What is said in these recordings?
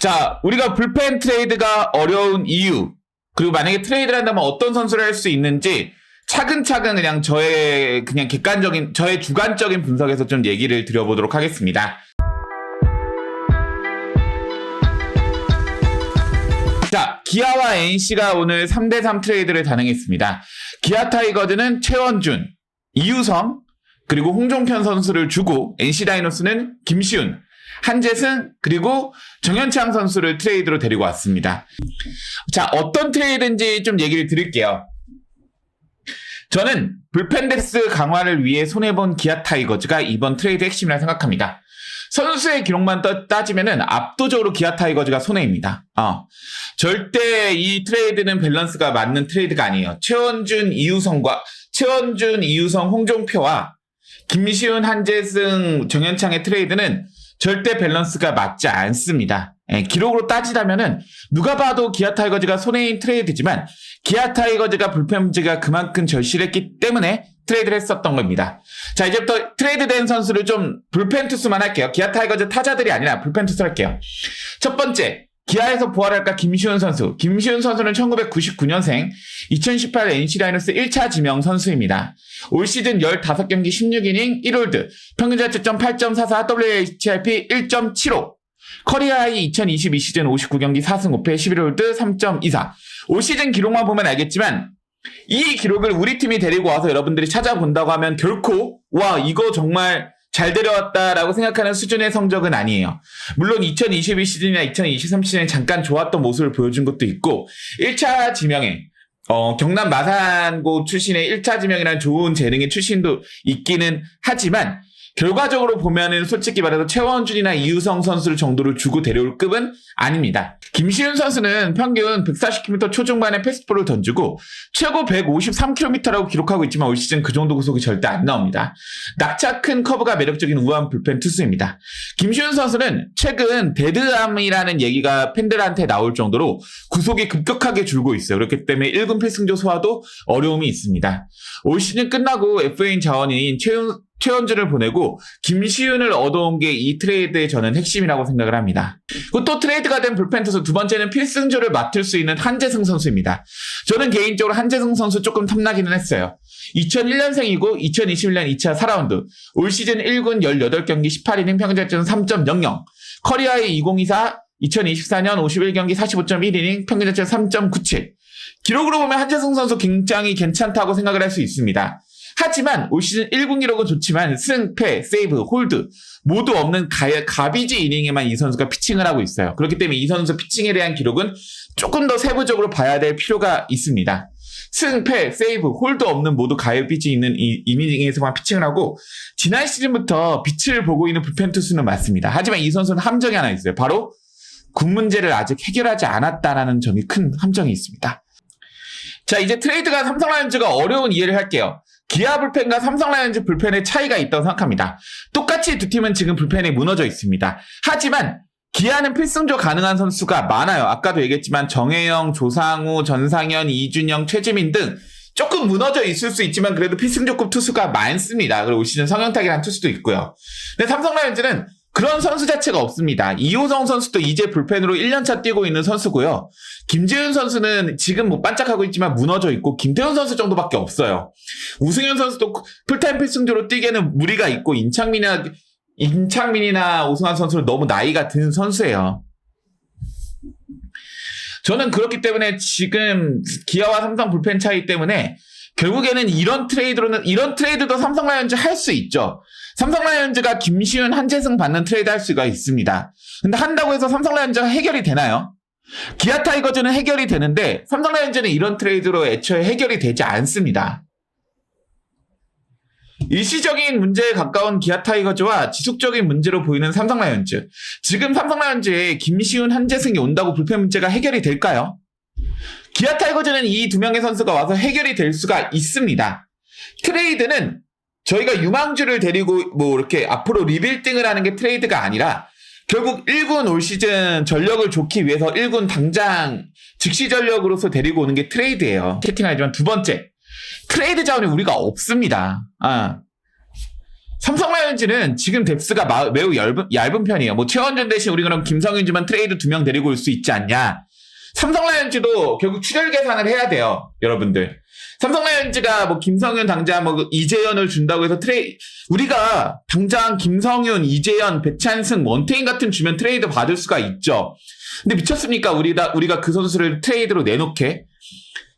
자, 우리가 불펜 트레이드가 어려운 이유, 그리고 만약에 트레이드를 한다면 어떤 선수를 할 수 있는지 차근차근 그냥 저의 그냥 객관적인 저의 주관적인 분석에서 좀 얘기를 드려보도록 하겠습니다. 자, 기아와 NC가 오늘 3대3 트레이드를 단행했습니다. 기아 타이거즈는 최원준, 이유성, 그리고 홍종편 선수를 주고 NC 다이노스는 김시훈, 한재승, 그리고 정현창 선수를 트레이드로 데리고 왔습니다. 자, 어떤 트레이드인지 좀 얘기를 드릴게요. 저는 불펜덱스 강화를 위해 손해본 기아 타이거즈가 이번 트레이드 핵심이라 생각합니다. 선수의 기록만 따- 따지면은 압도적으로 기아 타이거즈가 손해입니다. 어. 절대 이 트레이드는 밸런스가 맞는 트레이드가 아니에요. 최원준, 이우성과 최원준, 이우성, 홍종표와 김시훈, 한재승, 정현창의 트레이드는 절대 밸런스가 맞지 않습니다. 예, 기록으로 따지자면은 누가 봐도 기아 타이거즈가 손해인 트레이드지만 기아 타이거즈가 불펜 문제가 그만큼 절실했기 때문에 트레이드를 했었던 겁니다. 자, 이제부터 트레이드된 선수를 좀 불펜 투수만 할게요. 기아 타이거즈 타자들이 아니라 불펜 투수 할게요. 첫 번째, 기아에서 부활할까 김시훈 선수. 김시훈 선수는 1999년생, 2018 NC 다이노스 1차 지명 선수입니다. 올 시즌 15경기 16이닝 1홀드, 평균 자책점 8.44, WHIP 1.75, 커리어 하이 2022 시즌 59경기 4승 5패 11홀드 3.24. 올 시즌 기록만 보면 알겠지만 이 기록을 우리 팀이 데리고 와서 여러분들이 찾아본다고 하면 결코 와 이거 정말 잘 데려왔다라고 생각하는 수준의 성적은 아니에요. 물론 2022 시즌이나 2023 시즌에 잠깐 좋았던 모습을 보여준 것도 있고 1차 지명에 어, 경남 마산고 출신의 1차 지명이라는 좋은 재능의 출신도 있기는 하지만 결과적으로 보면은 솔직히 말해서 최원준이나 이우성 선수를 정도로 주고 데려올 급은 아닙니다. 김시윤 선수는 평균 140km 초중반의 패스트볼을 던지고 최고 153km라고 기록하고 있지만 올 시즌 그 정도 구속이 절대 안 나옵니다. 낙차 큰 커브가 매력적인 우한 불펜 투수입니다. 김시윤 선수는 최근 데드암이라는 얘기가 팬들한테 나올 정도로 구속이 급격하게 줄고 있어요. 그렇기 때문에 1군 필승조 소화도 어려움이 있습니다. 올 시즌 끝나고 FA인 자원인 최윤 최원준을 보내고 김시윤을 얻어온 게 이 트레이드의 저는 핵심이라고 생각을 합니다. 또 트레이드가 된 불펜 투수 두 번째는 필승조를 맡을 수 있는 한재승 선수입니다. 저는 개인적으로 한재승 선수 조금 탐나기는 했어요. 2001년생이고 2021년 2차 4라운드 올 시즌 1군 18경기 18이닝 평균자점 3.00 커리어의 2024 2024년 51경기 45.1이닝 평균자점 3.97 기록으로 보면 한재승 선수 굉장히 괜찮다고 생각을 할 수 있습니다. 하지만 올 시즌 1군 기록은 좋지만 승, 패, 세이브, 홀드 모두 없는 가, 가비지 이닝에만 이 선수가 피칭을 하고 있어요. 그렇기 때문에 이 선수 피칭에 대한 기록은 조금 더 세부적으로 봐야 될 필요가 있습니다. 승, 패, 세이브, 홀드 없는 모두 가비지 있는 이 이닝에서만 피칭을 하고 지난 시즌부터 빛을 보고 있는 불펜 투수는 맞습니다. 하지만 이 선수는 함정이 하나 있어요. 바로 군 문제를 아직 해결하지 않았다라는 점이 큰 함정이 있습니다. 자, 이제 트레이드가 삼성 라이온즈가 어려운 이해를 할게요. 기아 불펜과 삼성 라이온즈 불펜의 차이가 있다고 생각합니다. 똑같이 두 팀은 지금 불펜이 무너져 있습니다. 하지만 기아는 필승조 가능한 선수가 많아요. 아까도 얘기했지만 정혜영, 조상우, 전상현, 이준영, 최지민 등 조금 무너져 있을 수 있지만 그래도 필승조급 투수가 많습니다. 그리고 올 시즌 성형탁이라는 투수도 있고요. 근데 삼성 라이온즈는 그런 선수 자체가 없습니다. 이호성 선수도 이제 불펜으로 1년차 뛰고 있는 선수고요. 김재훈 선수는 지금 뭐 반짝하고 있지만 무너져 있고 김태훈 선수 정도밖에 없어요. 우승현 선수도 풀타임 필승조로 뛰기에는 무리가 있고 인창민이나 인창민이나 오승환 선수는 너무 나이가 든 선수예요. 저는 그렇기 때문에 지금 기아와 삼성 불펜 차이 때문에 결국에는 이런 트레이드로는 이런 트레이드도 삼성 라이온즈 할 수 있죠. 삼성 라이온즈가 김시훈, 한재승 받는 트레이드 할 수가 있습니다. 근데 한다고 해서 삼성 라이온즈가 해결이 되나요? 기아 타이거즈는 해결이 되는데 삼성 라이온즈는 이런 트레이드로 애초에 해결이 되지 않습니다. 일시적인 문제에 가까운 기아 타이거즈와 지속적인 문제로 보이는 삼성 라이온즈. 지금 삼성 라이온즈에 김시훈, 한재승이 온다고 불펜 문제가 해결이 될까요? 기아 타이거즈는 이 두 명의 선수가 와서 해결이 될 수가 있습니다. 트레이드는 저희가 유망주를 데리고 뭐 이렇게 앞으로 리빌딩을 하는 게 트레이드가 아니라 결국 1군 올 시즌 전력을 좋기 위해서 1군 당장 즉시 전력으로서 데리고 오는 게 트레이드예요. 채팅하지만 두 번째 트레이드 자원이 우리가 없습니다. 아. 삼성 라이온즈는 지금 뎁스가 마- 매우 얇은, 얇은 편이에요. 뭐 최원준 대신 우리 그럼 김성윤지만 트레이드 두 명 데리고 올 수 있지 않냐? 삼성 라이온즈도 결국 출혈 계산을 해야 돼요, 여러분들. 삼성 라이온즈가 뭐 김성윤 당장 뭐 이재현을 준다고 해서 트레이 우리가 당장 김성윤, 이재현, 배찬승, 원태인 같은 주면 트레이드 받을 수가 있죠. 근데 미쳤습니까? 우리가 우리가 그 선수를 트레이드로 내놓게?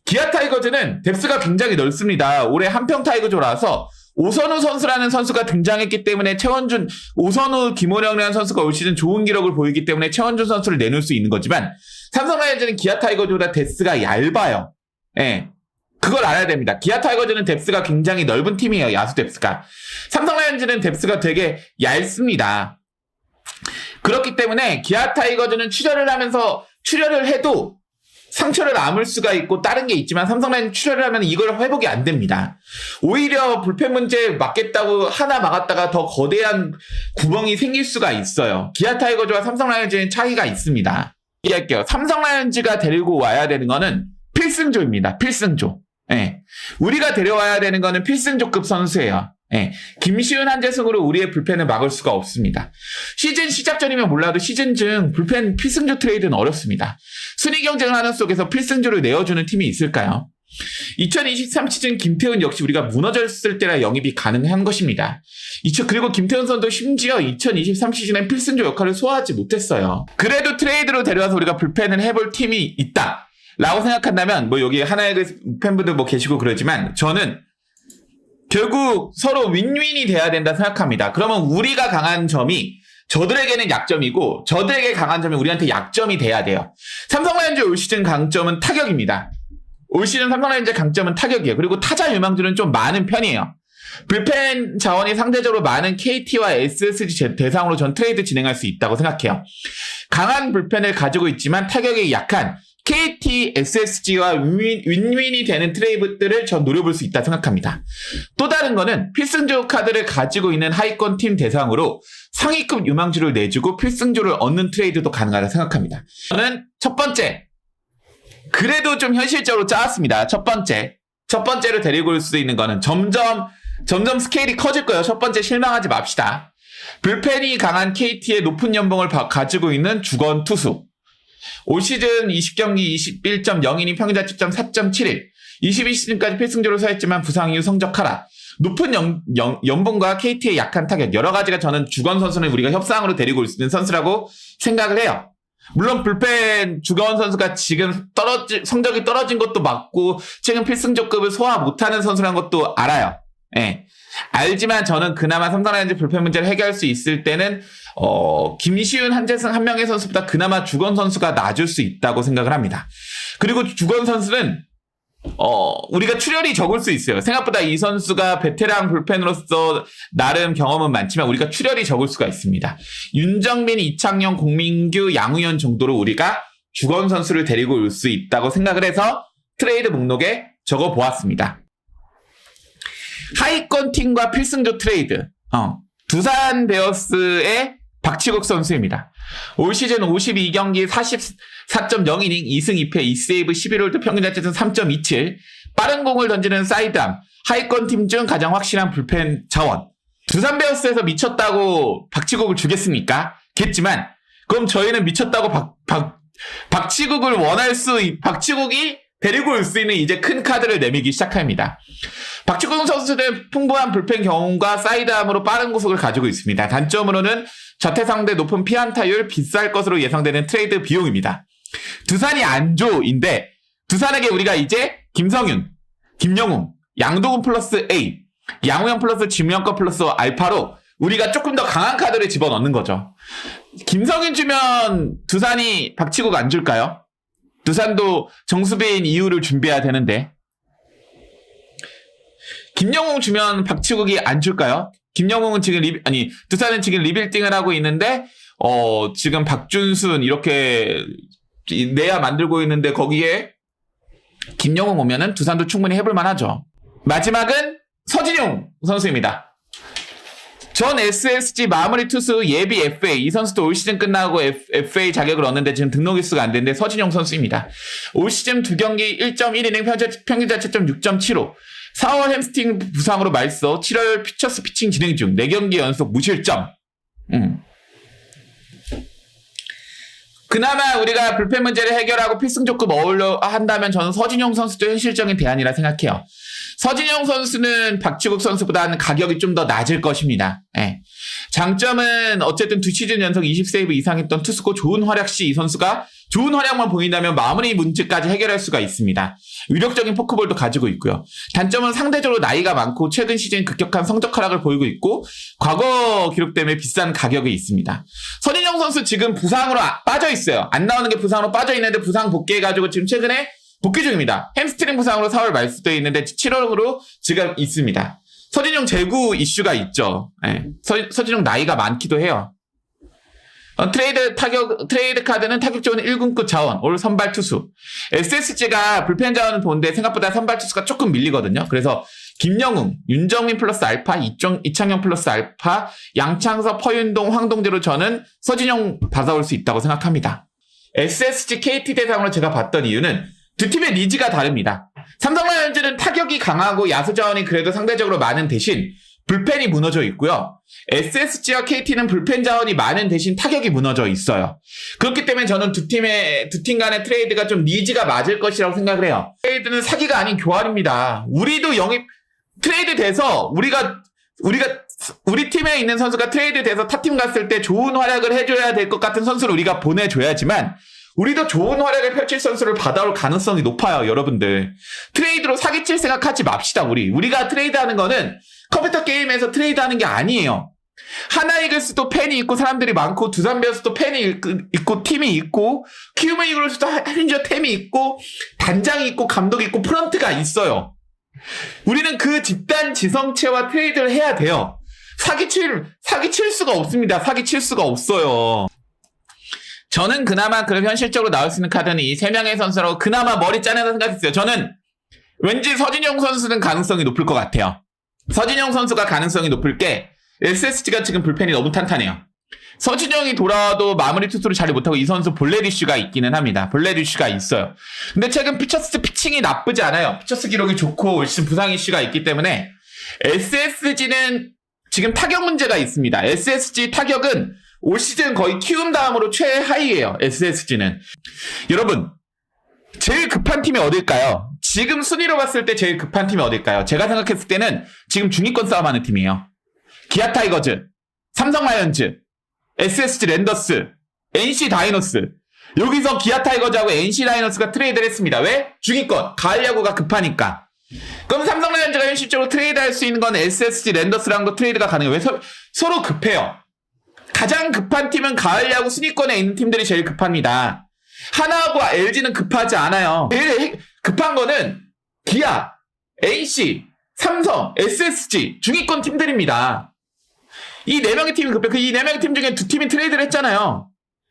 기아 타이거즈는 뎁스가 굉장히 넓습니다. 올해 한평 타이거즈라서 오선우 선수라는 선수가 등장했기 때문에 최원준, 오선우, 김호령이라는 선수가 올 시즌 좋은 기록을 보이기 때문에 최원준 선수를 내놓을 수 있는 거지만 삼성 라이온즈는 기아 타이거즈보다 뎁스가 얇아요. 예. 그걸 알아야 됩니다. 기아 타이거즈는 뎁스가 굉장히 넓은 팀이에요. 야수 뎁스가. 삼성 라이온즈는 뎁스가 되게 얇습니다. 그렇기 때문에 기아 타이거즈는 출혈을 하면서 출혈을 해도 상처를 아물 수가 있고 다른 게 있지만 삼성라이온 출혈을 하면 이걸 회복이 안 됩니다. 오히려 불펜 문제 막겠다고 하나 막았다가 더 거대한 구멍이 생길 수가 있어요. 기아 타이거즈와 삼성 라이온즈의 차이가 있습니다. 이해할게요. 삼성 라이온즈가 데리고 와야 되는 거는 필승조입니다. 필승조. 예. 우리가 데려와야 되는 거는 필승조급 선수예요. 예. 김시훈 한재승으로 우리의 불펜을 막을 수가 없습니다. 시즌 시작 전이면 몰라도 시즌 중 불펜 필승조 트레이드는 어렵습니다. 순위 경쟁을 하는 속에서 필승조를 내어주는 팀이 있을까요? 2023 시즌 김태훈 역시 우리가 무너졌을 때라 영입이 가능한 것입니다. 그리고 김태훈 선수도 심지어 2023 시즌엔 필승조 역할을 소화하지 못했어요. 그래도 트레이드로 데려와서 우리가 불펜을 해볼 팀이 있다. 라고 생각한다면 뭐 여기 하나의 그 팬분들 뭐 계시고 그러지만 저는 결국 서로 윈윈이 돼야 된다 생각합니다. 그러면 우리가 강한 점이 저들에게는 약점이고 저들에게 강한 점이 우리한테 약점이 돼야 돼요. 삼성 라이온즈 올 시즌 강점은 타격입니다. 올 시즌 삼성 라이온즈 강점은 타격이에요. 그리고 타자 유망주는 좀 많은 편이에요. 불펜 자원이 상대적으로 많은 KT와 SSG 제- 대상으로 전 트레이드 진행할 수 있다고 생각해요. 강한 불펜을 가지고 있지만 타격이 약한 KT, SSG와 윈, 윈윈이 되는 트레이드들을 전 노려볼 수 있다 생각합니다. 또 다른 거는 필승조 카드를 가지고 있는 하위권 팀 대상으로 상위급 유망주를 내주고 필승조를 얻는 트레이드도 가능하다 생각합니다. 저는 첫 번째, 그래도 좀 현실적으로 짜왔습니다. 첫 번째. 첫 번째로 데리고 올 수 있는 거는 점점, 점점 스케일이 커질 거예요. 첫 번째 실망하지 맙시다. 불펜이 강한 KT의 높은 연봉을 바- 가지고 있는 주건 투수. 올 시즌 20경기 21.0이닝 평균 자책점 4.71. 22시즌까지 필승조를 서했지만 부상 이후 성적 하락. 높은 연, 연, 연 봉과 KT의 약한 타격. 여러 가지가 저는 주건 선수는 우리가 협상으로 데리고 올 수 있는 선수라고 생각을 해요. 물론 불펜 주건 선수가 지금 떨어지 성적이 떨어진 것도 맞고 최근 필승조급을 소화 못하는 선수라는 것도 알아요. 예. 알지만 저는 그나마 삼성라이온즈 불펜 문제를 해결할 수 있을 때는 어, 김시윤, 한재승 한 명의 선수보다 그나마 주건 선수가 나아줄 수 있다고 생각을 합니다. 그리고 주건 선수는 어, 우리가 출혈이 적을 수 있어요. 생각보다 이 선수가 베테랑 불펜으로서 나름 경험은 많지만 우리가 출혈이 적을 수가 있습니다. 윤정민, 이창용, 공민규, 양우현 정도로 우리가 주건 선수를 데리고 올 수 있다고 생각을 해서 트레이드 목록에 적어 보았습니다. 하위권 팀과 필승조 트레이드. 어, 두산 베어스의 박치국 선수입니다. 올 시즌 52경기 44.0이닝 2승 2패 2세이브 11홀드 평균 자체는 3.27 빠른 공을 던지는 사이드암 하위권 팀 중 가장 확실한 불펜 자원 두산 베어스에서 미쳤다고 박치국을 주겠습니까? 겠지만 그럼 저희는 미쳤다고 박, 박, 박치국을 원할 수 있- 박치국이 데리고 올 수 있는 이제 큰 카드를 내밀기 시작합니다. 박치국 선수는 풍부한 불펜 경험과 사이드암으로 빠른 구속을 가지고 있습니다. 단점으로는 자태 상대 높은 피안타율 비쌀 것으로 예상되는 트레이드 비용입니다. 두산이 안조인데 두산에게 우리가 이제 김성윤, 김영웅, 양도근 플러스 A, 양우영 플러스 지명권 플러스 알파로 우리가 조금 더 강한 카드를 집어넣는 거죠. 김성윤 주면 두산이 박치국 안 줄까요? 두산도 정수빈 이후를 준비해야 되는데 김영웅 주면 박치국이 안 줄까요? 김영웅은 지금 리 아니 두산은 지금 리빌딩을 하고 있는데 어 지금 박준순 이렇게 이- 내야 만들고 있는데 거기에 김영웅 오면은 두산도 충분히 해볼 만하죠. 마지막은 서진용 선수입니다. 전 SSG 마무리 투수 예비 FA 이 선수도 올 시즌 끝나고 F, FA 자격을 얻는데 지금 등록 일수가 안 되는데 서진용 선수입니다. 올 시즌 두 경기 1.1이닝 평균, 자체점 6.75 4월 햄스팅 부상으로 말소 7월 피처스 피칭 진행 중 4경기 연속 무실점. 음. 그나마 우리가 불펜 문제를 해결하고 필승 조금 어울려 한다면 저는 서진용 선수도 현실적인 대안이라 생각해요. 서진용 선수는 박지국 선수보다는 가격이 좀 더 낮을 것입니다. 예. 장점은 어쨌든 두 시즌 연속 20세이브 이상했던 투수고 좋은 활약 시 이 선수가 좋은 활약만 보인다면 마무리 문제까지 해결할 수가 있습니다. 위력적인 포크볼도 가지고 있고요. 단점은 상대적으로 나이가 많고 최근 시즌 급격한 성적 하락을 보이고 있고 과거 기록 때문에 비싼 가격이 있습니다. 서진영 선수 지금 부상으로 아- 빠져 있어요. 안 나오는 게 부상으로 빠져 있는데 부상 복귀해가지고 지금 최근에 복귀 중입니다. 햄스트링 부상으로 4월 말수돼 있는데 7월으로 지금 있습니다. 서진용 재구 이슈가 있죠. 예. 서, 서진용 나이가 많기도 해요. 어, 트레이드 타격, 트레이드 카드는 타격 좋은 1군급 자원, 올 선발 투수. SSG가 불펜 자원을 보는데 생각보다 선발 투수가 조금 밀리거든요. 그래서 김영웅, 윤정민 플러스 알파, 이정, 이창용 플러스 알파, 양창섭, 허윤동, 황동재로 저는 서진용 받아올 수 있다고 생각합니다. SSG KT 대상으로 제가 봤던 이유는 두 팀의 니즈가 다릅니다. 라이온즈는 타격이 강하고 야수 자원이 그래도 상대적으로 많은 대신 불펜이 무너져 있고요. SSG와 KT는 불펜 자원이 많은 대신 타격이 무너져 있어요. 그렇기 때문에 저는 두 팀의 두 팀 간의 트레이드가 좀 니즈가 맞을 것이라고 생각을 해요. 트레이드는 사기가 아닌 교환입니다. 우리도 영입 트레이드 돼서 우리가 우리가 우리 팀에 있는 선수가 트레이드 돼서 타 팀 갔을 때 좋은 활약을 해줘야 될 것 같은 선수를 우리가 보내줘야지만 우리도 좋은 활약을 펼칠 선수를 받아올 가능성이 높아요, 여러분들. 트레이드로 사기칠 생각하지 맙시다, 우리. 우리가 트레이드하는 거는 컴퓨터 게임에서 트레이드하는 게 아니에요. 하나 이글스도 팬이 있고 사람들이 많고 두산 베어스도 팬이 있고, 팀이 있고 키우먼 이글스도 할린저 템이 있고 단장이 있고 감독이 있고 프런트가 있어요. 우리는 그 집단 지성체와 트레이드를 해야 돼요. 사기칠 사기칠 수가 없습니다. 사기칠 수가 없어요. 저는 그나마 그럼 현실적으로 나올 수 있는 카드는 이 세 명의 선수라고 그나마 머리 짜내다 생각했어요. 저는 왠지 서진용 선수는 가능성이 높을 것 같아요. 서진용 선수가 가능성이 높을 게 SSG가 지금 불펜이 너무 탄탄해요. 서진영이 돌아와도 마무리 투수를 잘 못하고 이 선수 볼넷 이슈가 있기는 합니다. 볼넷 이슈가 있어요. 근데 최근 피처스 피칭이 나쁘지 않아요. 피처스 기록이 좋고 올 시즌 부상 이슈가 있기 때문에 SSG는 지금 타격 문제가 있습니다. SSG 타격은 올 시즌 거의 키운 다음으로 최하위예요. SSG는. 여러분, 제일 급한 팀이 어딜까요? 지금 순위로 봤을 때 제일 급한 팀이 어딜까요? 제가 생각했을 때는 지금 중위권 싸움하는 팀이에요. 기아 타이거즈, 삼성 라이언즈, SSG 랜더스, NC 다이노스. 여기서 기아 타이거즈하고 NC 다이노스가 트레이드를 했습니다. 왜? 중위권, 가을 야구가 급하니까. 그럼 삼성 라이언즈가 현실적으로 트레이드 할 수 있는 건 SSG 랜더스랑도 트레이드가 가능해요. 왜? 서, 서로 급해요. 가장 급한 팀은 가을 야구 순위권에 있는 팀들이 제일 급합니다. 하나하고 LG는 급하지 않아요. 제일 급한 거는 기아, NC, 삼성, SSG 중위권 팀들입니다. 이 네 명의 팀이 급해. 그 이 네 명의 팀 중에 두 팀이 트레이드를 했잖아요.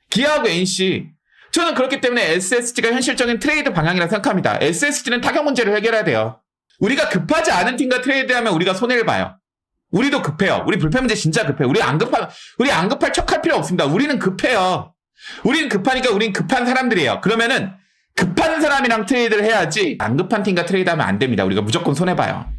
기아하고 NC. 저는 그렇기 때문에 SSG가 현실적인 트레이드 방향이라 생각합니다. SSG는 타격 문제를 해결해야 돼요. 우리가 급하지 않은 팀과 트레이드하면 우리가 손해를 봐요. 우리도 급해요. 우리 불펜 문제 진짜 급해요. 우리 안 급할 우리 안 급할 척할 필요 없습니다. 우리는 급해요. 우리는 급하니까 우린 급한 사람들이에요. 그러면은 급한 사람이랑 트레이드를 해야지 안 급한 팀과 트레이드하면 안 됩니다. 우리가 무조건 손해 봐요.